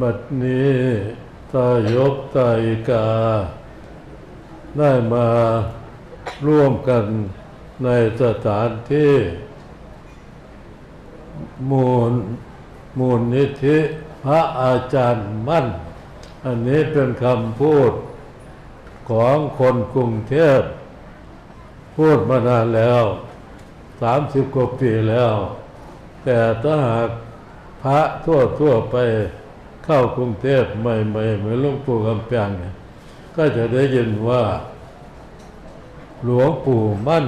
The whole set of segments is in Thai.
บัดนี้ตายกตายิกา ได้มาร่วมกันในสถานที่ มูลมูลนิธิพระอาจารย์มั่น อันนี้เป็นคำพูดของคนกรุงเทพ พูดมานานแล้วสามสิบกว่าปีแล้ว แต่ถ้าหากพระทั่วทั่วๆไป เข้ากรุงเทพใหม่ๆเหมือนหลวงปู่คำแปงเนี่ยก็จะได้ยินว่า หลวงปู่มั่น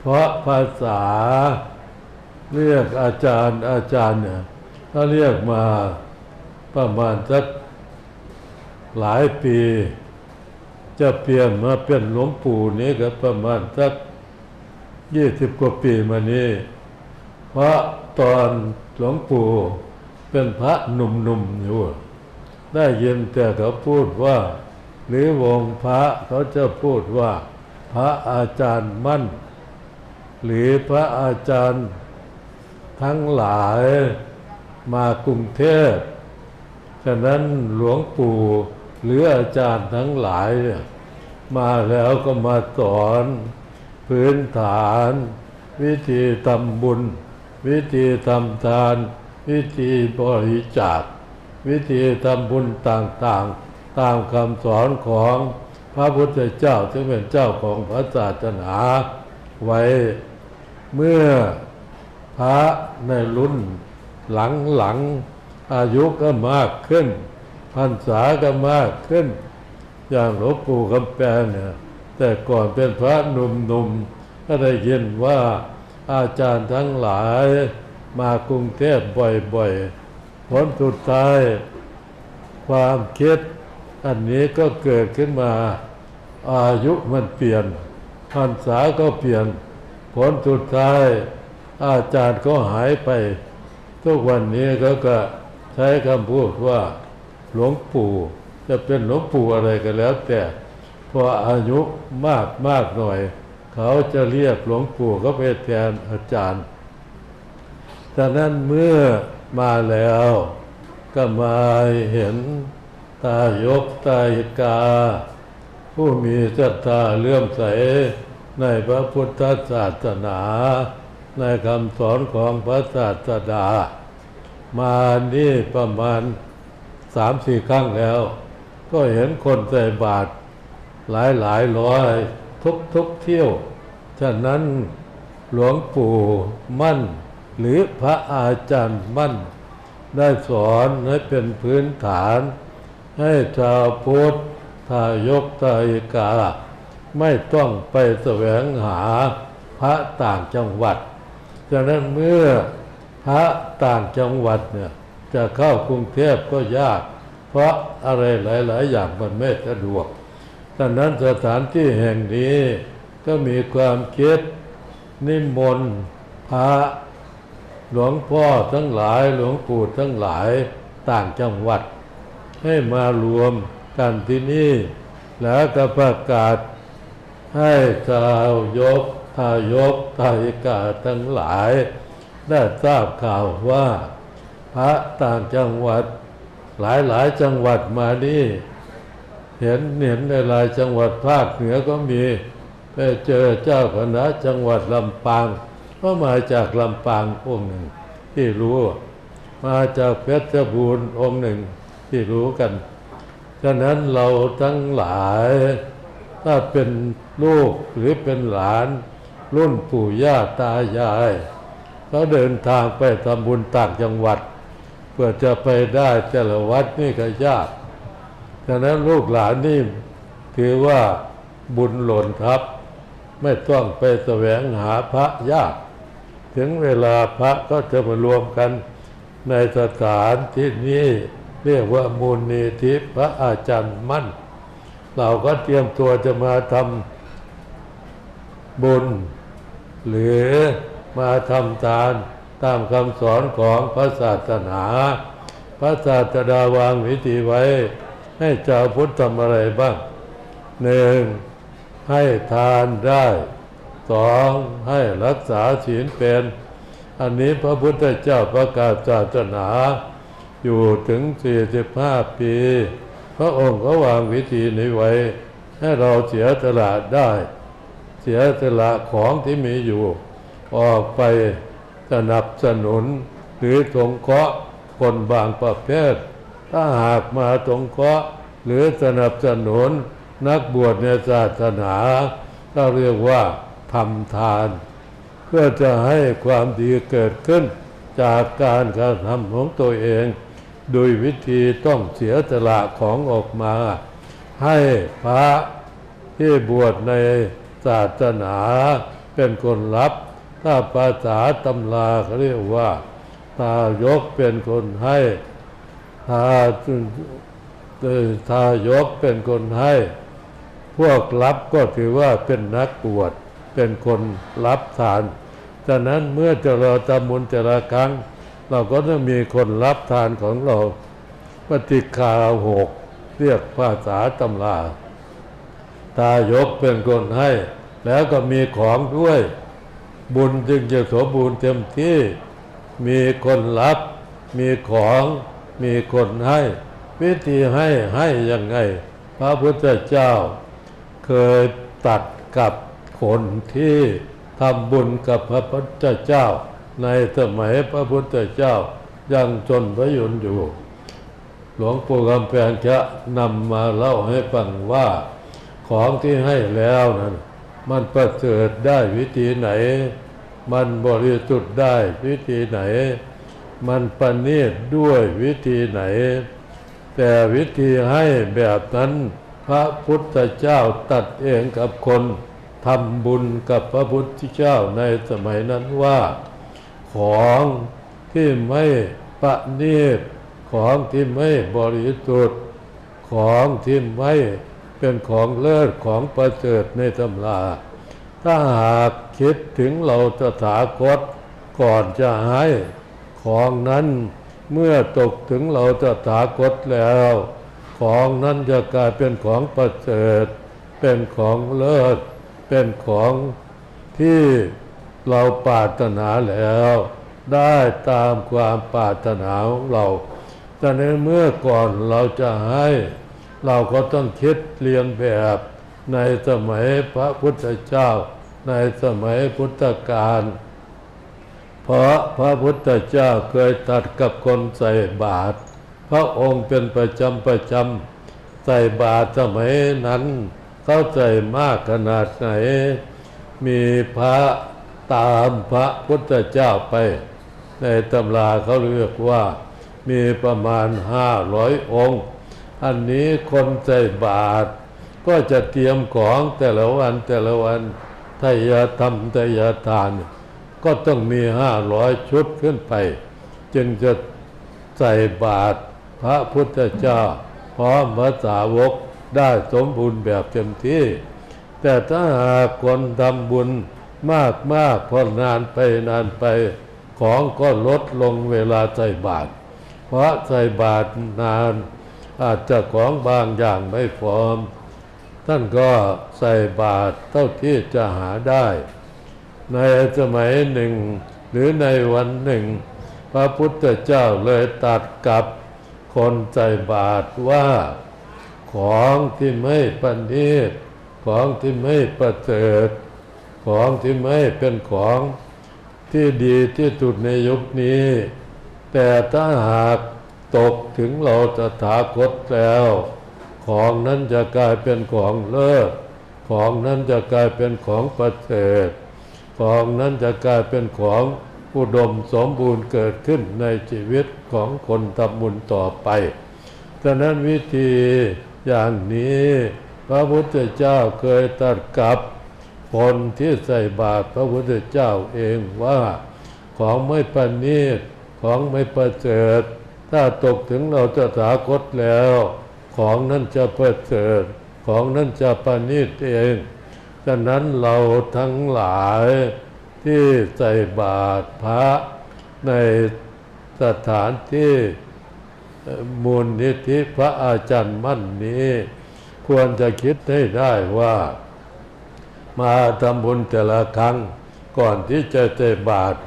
เพราะภาษาเรียกอาจารย์อาจารย์เนี่ยถ้าเรียกมาประมาณสักหลายปี จะเปลี่ยนมาเป็นหลวงปู่นี้ก็ประมาณสักยี่สิบกว่าปีมานี้ เพราะตอนหลวงปู่ เป็นพระหนุ่มๆอยู่ ได้ยินแต่เขาพูดว่า หรือวงพระเขาจะพูดว่า พระอาจารย์มั่น หรือพระอาจารย์ทั้งหลายมากรุงเทพฉะนั้นหลวงปู่หรืออาจารย์ทั้งหลายเนี่ยมาแล้วก็มาสอน พื้นฐาน วิธีทำบุญ วิธีทำทาน วิธีบริจาค วิธีทำบุญต่างๆ ตามคำสอนของพระพุทธเจ้าที่งเป็นเจ้าของพระศาสนาไว้เมื่อพระในรุ่นหลังๆอายุก็มากขึ้นพรรษาก็มากขึ้น อย่างหลวงปู่คำแปลเนี่ยแต่ก่อนเป็นพระหนุ่มๆก็ได้ยินว่าอาจารย์ทั้งหลาย มากรุงเทพบ่อยๆ ผลสุดท้าย ความคิดอันนี้ก็เกิดขึ้นมา อายุมันเปลี่ยนพรรษาก็เปลี่ยน ผลสุดท้าย อาจารย์ก็หายไป ทุกวันนี้เขาก็ใช้คำพูดว่า หลวงปู่จะเป็นหลวงปู่อะไรก็แล้ว แต่พออายุมากมากหน่อย เขาจะเรียกหลวงปู่ก็ไปแทนอาจารย์ ดังนั้นเมื่อมาแล้ว ก็มาเห็นตายกตายกา ผู้มีศรัทธาเลื่อมใสในพระพุทธศาสนา ในคำสอนของพระศาสดา มานี่ประมาณสามสี่ครั้งแล้ว ก็เห็นคนใส่บาตรหลายหลายร้อยทุกทุกเที่ยว ฉะนั้นหลวงปู่มั่น หรือพระอาจารย์มั่น ได้สอนให้เป็นพื้นฐาน ให้ชาวพุทธทายกทายิกา ไม่ต้องไปแสวงหาพระต่างจังหวัดฉะนั้นเมื่อพระต่างจังหวัดเนี่ยจะเข้ากรุงเทพก็ยาก เพราะอะไรหลาย ๆ อย่างมันไม่สะดวกฉะนั้นสถานที่แห่งนี้ก็มีความคิดนิมนต์พระ หลวงพ่อทั้งหลายหลวงปู่ทั้งหลายต่างจังหวัด ให้มารวมกันที่นี่ แล้วก็ประกาศ ให้ชาวยกทายกทายกาทั้งหลาย ได้ทราบข่าวว่า พระต่างจังหวัด หลายหลายจังหวัดมานี่ เห็นเห็นในหลายจังหวัดภาคเหนือก็มีไปเจอเจ้าคณะจังหวัดลำปาง ก็มาจากลำปางองค์หนึ่งที่รู้ มาจากเพชรบูรณ์องค์หนึ่งที่รู้กันฉะนั้นเราทั้งหลาย ถ้าเป็นลูกหรือเป็นหลาน รุ่นปู่ย่าตายายเขาเดินทางไปทำบุญต่างจังหวัด เพื่อจะไปได้แต่ละวัดนี่ก็ยากฉะนั้นลูกหลานนี่ถือว่าบุญหล่นทับ ไม่ต้องไปแสวงหาพระยาก ถึงเวลาพระก็จะมารวมกันในสถานที่นี้เรียกว่ามูลนิธิพระอาจารย์มั่น เราก็เตรียมตัวจะมาทำบุญ หรือมาทำทานตามคำสอนของพระศาสนา พระศาสดาวางวิธีไว้ ให้ชาวพุทธทำอะไรบ้างหนึ่งให้ทานได้ สองให้รักษาศีลเป็น อันนี้พระพุทธเจ้าประกาศศาสนา อยู่ถึง 45 ปี พระองค์ก็วางวิธีนี้ไว้ ให้เราเสียสละได้ เสียสละของที่มีอยู่ ออกไปสนับสนุน หรือสงเคราะห์คนบางประเภท ถ้าหากมาสงเคราะห์หรือสนับสนุนนักบวชในศาสนาก็เรียกว่า ทำทาน เพื่อจะให้ความดีเกิดขึ้น จากการกระทำของตัวเอง โดยวิธีต้องเสียสละของออกมา ให้พระที่บวชในศาสนาเป็นคนรับ ถ้าภาษาตำราเขาเรียกว่าทายกเป็นคนให้ทาทายกเป็นคนให้ พวกรับก็ถือว่าเป็นนักบวช เป็นคนรับทานฉะนั้นเมื่อจะเราทำบุญแต่ละครั้ง เราก็ต้องมีคนรับทานของเราปฏิคาหกเรียกภาษาตำราตายกเป็นคนให้ แล้วก็มีของด้วย บุญจึงจะสมบูรณ์เต็มที่ มีคนรับ มีของมีคนให้ วิธีให้ให้ยังไง พระพุทธเจ้า เคยตัดกับ คนที่ทำบุญกับพระพุทธเจ้า ในสมัยพระพุทธเจ้ายังจนพระยุนอยู่ หลวงปู่คำแพงจะนำมาเล่าให้ฟังว่าของที่ให้แล้วนั้น มันประเสริฐได้วิธีไหน มันบริสุทธิ์ได้วิธีไหน มันประณีตด้วยวิธีไหน แต่วิธีให้แบบนั้นพระพุทธเจ้าตัดเองกับคน ทำบุญกับพระพุทธเจ้าในสมัยนั้นว่า ของที่ไม่ประณีตของที่ไม่บริสุทธิ์ของที่ไม่เป็นของเลิศของประเสริฐในตำราถ้าหากคิดถึงเราตถาคตก่อนจะให้ของนั้นเมื่อตกถึงเราตถาคตแล้ว ของนั้นจะกลายเป็นของประเสริฐเป็นของเลิศ เป็นของที่เราปรารถนาแล้ว ได้ตามความปรารถนาของเราแต่ในเมื่อก่อนเราจะให้ เราก็ต้องคิดเรียนแบบในสมัยพระพุทธเจ้า ในสมัยพุทธกาลเพราะพระพุทธเจ้าเคยตัดกับคนใส่บาตรพระองค์เป็นประจำประจำใส่บาตรสมัยนั้น เข้าใจมากขนาดไหน มีพระตามพระพุทธเจ้าไป ในตำราเขาเรียกว่ามีประมาณห้าร้อยองค์ อันนี้คนใส่บาตรก็จะเตรียมของแต่ละวันแต่ละวันทายาทำทายาทาน ก็ต้องมีห้าร้อยชุดขึ้นไป จึงจะใส่บาตรพระพุทธเจ้าพร้อมพระสาวก ได้สมบูรณ์แบบเต็มที่ แต่ถ้าหากคนทำบุญมากมากพอนานไปนานไป ของก็ลดลงเวลาใส่บาตรเพราะใส่บาตรนาน อาจจะของบางอย่างไม่พร้อม ท่านก็ใส่บาตรเท่าที่จะหาได้ ในสมัยหนึ่ง หรือในวันหนึ่ง พระพุทธเจ้าเลยตัดกับคนใส่บาตรว่า ของที่ไม่ประณีตของที่ไม่ประเสริฐของที่ไม่เป็นของที่ดีที่สุดในยุคนี้ แต่ถ้าหากตกถึงเราตถาคตแล้ว ของนั้นจะกลายเป็นของเลิศของนั้นจะกลายเป็นของประเสริฐของนั้นจะกลายเป็นของอุดมสมบูรณ์เกิดขึ้นในชีวิตของคนทำบุญต่อไป ฉะนั้นวิธี อย่างนี้ พระพุทธเจ้าเคยตรัสกับคนที่ใส่บาตรพระพุทธเจ้าเองว่า ของไม่ประณีตของไม่ประเสริฐถ้าตกถึงเราจะถาคตแล้ว ของนั้นจะประเสริฐของนั้นจะประณีตเองฉะนั้นเราทั้งหลายที่ใส่บาตรพระในสถานที่ มูลนิธิพระอาจารย์มั่นนี้ ควรจะคิดให้ได้ว่า มาทำบุญแต่ละครั้ง ก่อนที่จะใส่บาตร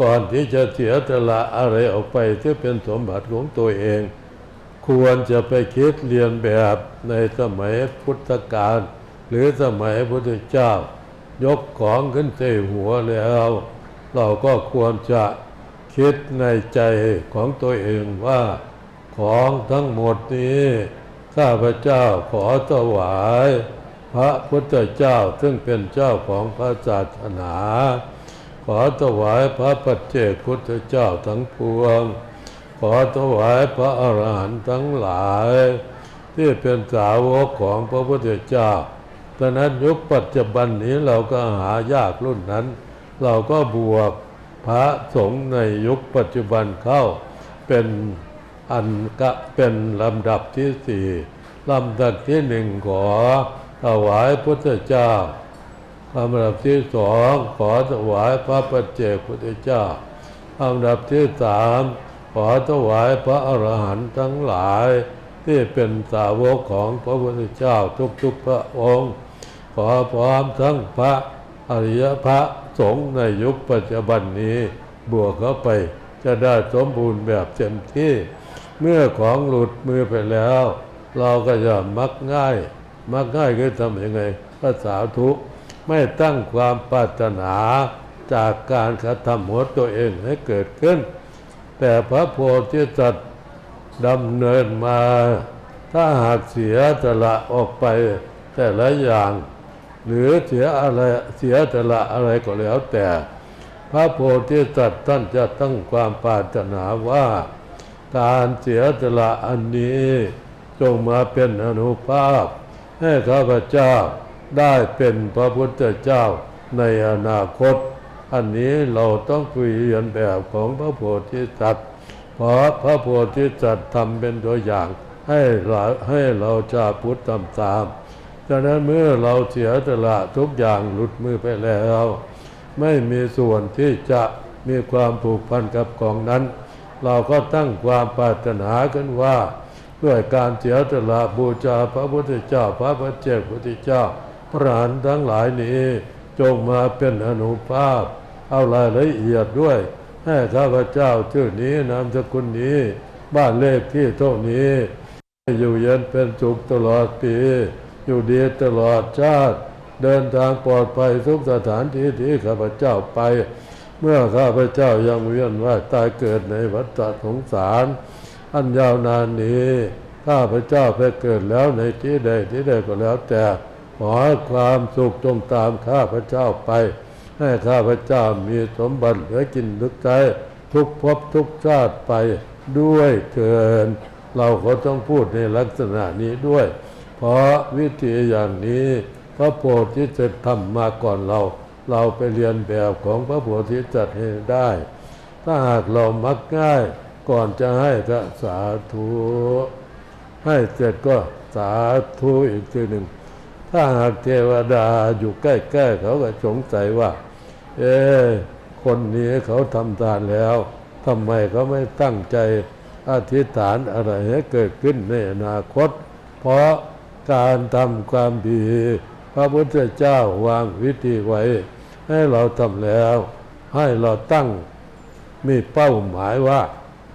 ก่อนที่จะเสียสละอะไรออกไปที่เป็นสมบัติของตัวเอง ควรจะไปคิดเรียนแบบในสมัยพุทธกาลหรือสมัยพุทธเจ้า ยกของขึ้นใส่หัวแล้ว เราก็ควรจะคิดในใจของตัวเองว่า ของทั้งหมดนี้ ข้าพเจ้าขอถวาย พระพุทธเจ้าซึ่งเป็นเจ้าของพระศาสนา ขอถวายพระปัจเจกพุทธเจ้าทั้งปวง ขอถวายพระอรหันต์ทั้งหลาย ที่เป็นสาวกของพระพุทธเจ้าดังนั้นยุคปัจจุบันนี้เราก็หายากรุ่นนั้น เราก็บวกพระสงฆ์ในยุคปัจจุบันเข้าเป็น อันกะเป็นลำดับที่สี่ลำดับที่หนึ่งขอถวายพุทธเจ้าลำดับที่สองขอถวายพระปัจเจกพุทธเจ้าลำดับที่สามขอถวายพระอรหันต์ทั้งหลายที่เป็นสาวกของพระพุทธเจ้าทุกๆพระองค์ ขอพร้อมทั้งพระอริยพระสงฆ์ในยุคปัจจุบันนี้ บวกเข้าไปจะได้สมบูรณ์แบบเต็มที่ เมื่อของหลุดมือไปแล้ว เราก็จะมักง่าย มักง่ายคือทำยังไงภาษาทุกไม่ตั้งความปรารถนาจากการกระทำหัวตัวเองให้เกิดขึ้น แต่พระโพธิสัตว์ดำเนินมา ถ้าหากเสียสละออกไปแต่ละอย่าง หรือเสียอะไรเสียสละอะไรก็แล้วแต่ พระโพธิสัตว์ท่านจะตั้งความปรารถนาว่า การเสียสละอันนี้ จงมาเป็นอนุภาพ ให้ข้าพเจ้าได้เป็นพระพุทธเจ้าในอนาคต อันนี้เราต้องคุยเรียนแบบของพระโพธิสัตว์เพราะพระโพธิสัตว์ทำเป็นตัวอย่าง ให้เราให้เราชาพุทธทำตามฉะนั้นเมื่อเราเสียสละทุกอย่างหลุดมือไปแล้ว ไม่มีส่วนที่จะมีความผูกพันกับของนั้น เราก็ตั้งความปรารถนากันว่า ด้วยการเสียสละบูชาพระพุทธเจ้าพระปัจเจกพุทธเจ้า พระอรหันทั้งหลายนี้จงมาเป็นอนุภาพ เอารายละเอียดด้วย ให้ข้าพเจ้าชื่อนี้นามสกุลนี้ บ้านเลขที่เท่านี้อยู่เย็นเป็นสุขตลอดปี อยู่ดีตลอดชาติ เดินทางปลอดภัยทุกสถานที่ที่ข้าพเจ้าไป เมื่อข้าพเจ้ายังเวียนว่ายตายเกิดในวัฏสงสาร อันยาวนานนี้ ข้าพเจ้าไปเกิดแล้วในที่ใดที่ใดก็แล้วแต่ ขอความสุขจงตามข้าพเจ้าไป ให้ข้าพเจ้ามีสมบัติเหลือกินลึกใจ ทุกภพทุกชาติไปด้วยเถินเราก็ต้องพูดในลักษณะนี้ด้วย เพราะวิธีอย่างนี้พระโพธิสัตว์ทำมาก่อนเรา เราไปเรียนแบบของพระโพธิสัตว์ให้ได้ ถ้าหากเรามักง่ายก่อนจะให้ก็สาธุ ให้เสร็จก็สาธุอีกทีหนึ่ง ถ้าหากเทวดาอยู่ใกล้ๆเขาก็สงสัยว่า เอ๊คนนี้เขาทำทานแล้วทำไมเขาไม่ตั้งใจอธิษฐานอะไรให้เกิดขึ้นในอนาคต เพราะการทำความดี พระพุทธเจ้าวางวิธีไว้ ให้เราทำแล้ว ให้เราตั้งมีเป้าหมายว่า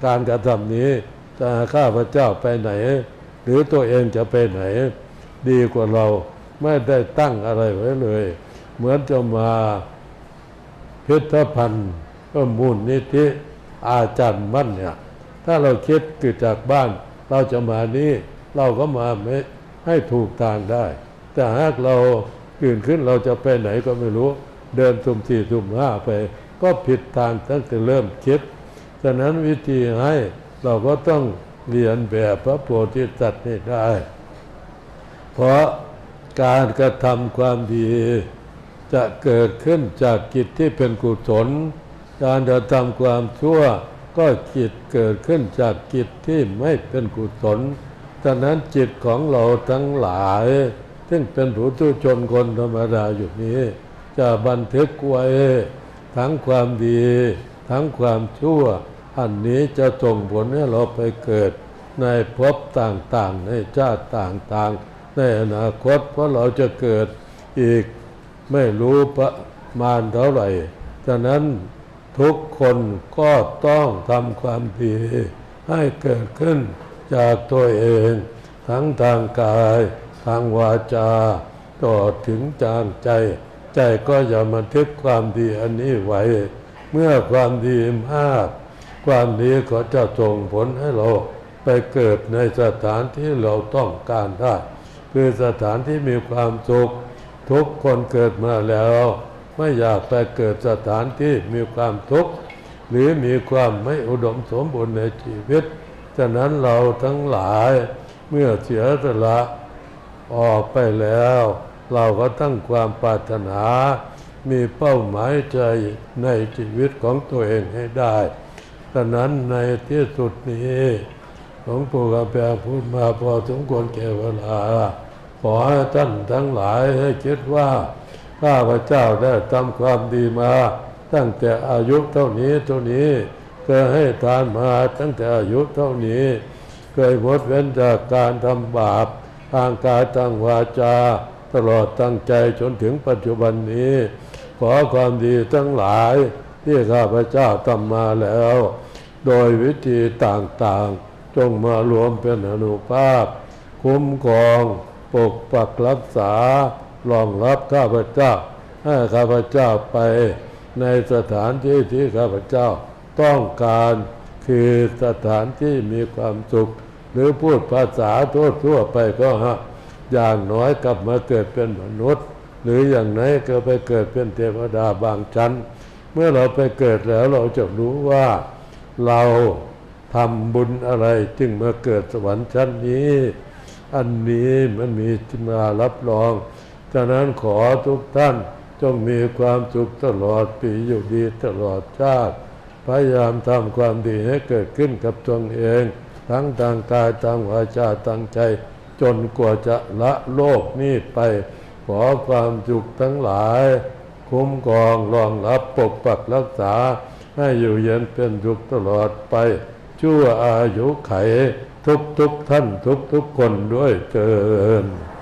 การกระทำนี้จะข้าพเจ้าไปไหน หรือตัวเองจะไปไหน ดีกว่าเราไม่ได้ตั้งอะไรไว้เลย เหมือนจะมาพิพิธภัณฑ์มูลนิธิอาจารย์มั่นเนี่ยถ้าเราคิดเกิดจากบ้าน เราจะมานี่เราก็มาไม่ให้ถูกทางได้ แต่หากเราตื่นขึ้นเราจะไปไหนก็ไม่รู้ เดินสุ่มสี่สุ่มห้าไป ก็ผิดทางตั้งแต่เริ่มคิด ฉะนั้นวิธีให้เราก็ต้องเรียนแบบพระโพธิสัตว์นี่ได้ เพราะการกระทำความดี จะเกิดขึ้นจากจิตที่เป็นกุศล การกระทำความชั่วก็จิตเกิดขึ้นจากจิตที่ไม่เป็นกุศล ฉะนั้นจิตของเราทั้งหลาย ซึ่งเป็นผู้ทุชนคนธรรมดาอยู่นี้ จะบันทึกไว้ ทั้งความดี ทั้งความชั่ว อันนี้จะส่งผลให้เราไปเกิด ในภพต่างๆ ในชาติต่างๆ ในอนาคตเพราะเราจะเกิดอีกไม่รู้ประมาณเท่าไหร่ฉะนั้นทุกคนก็ต้องทำความดี ให้เกิดขึ้นจากตัวเอง ทั้งทางกาย ทางวาจาต่อถึงจางใจ ใจก็อย่ามาทึกความดีอันนี้ไว้ เมื่อความดีมาก ความดีก็จะส่งผลให้เราไปเกิดในสถานที่เราต้องการได้ คือสถานที่มีความสุขทุกคนเกิดมาแล้ว ไม่อยากไปเกิดสถานที่มีความทุกข์หรือมีความไม่อุดมสมบูรณ์ในชีวิตฉะนั้นเราทั้งหลายเมื่อเสียสละออกไปแล้ว เราก็ตั้งความปรารถนา มีเป้าหมายใจในชีวิตของตัวเองให้ได้ฉะนั้นในที่สุดนี้หลวงปู่กำแพงพูดมาพอสมควรแก่เวลา ขอให้ท่านทั้งหลายให้คิดว่า ข้าพเจ้าได้ทำความดีมา ตั้งแต่อายุเท่านี้เท่านี้เคยให้ทานมาตั้งแต่อายุเท่านี้ เคยงดเว้นจากการทำบาปทางกายทางวาจา ตลอดตั้งใจจนถึงปัจจุบันนี้ ขอความดีทั้งหลายที่ข้าพเจ้าทำมาแล้ว โดยวิธีต่างๆ จงมารวมเป็นอนุภาพ คุ้มครองปกปักรักษารองรับข้าพเจ้า ให้ข้าพเจ้าไปในสถานที่ที่ข้าพเจ้าต้องการคือสถานที่มีความสุข หรือพูดภาษาทั่วทั่วๆไปก็ฮะ อย่างน้อยกลับมาเกิดเป็นมนุษย์ หรืออย่างไหนก็ไปเกิดเป็นเทวดาบางชั้น เมื่อเราไปเกิดแล้วเราจะรู้ว่าเราทำบุญอะไรจึงมาเกิดสวรรค์ชั้นนี้ อันนี้มันมีมารับรอง ฉะนั้นขอทุกท่านจงมีความสุขตลอดปีอยู่ดีตลอดชาติ พยายามทำความดีให้เกิดขึ้นกับตนเอง ทั้งทางกายทางวาจาทางใจ จนกว่าจะละโลกนี้ไป ขอความสุขทั้งหลาย คุ้มกองรองรับปกปักรักษา ให้อยู่เย็นเป็นสุขตลอดไป ชั่วอายุไข ทุกทุกท่านทุกทุกคนด้วยเกิน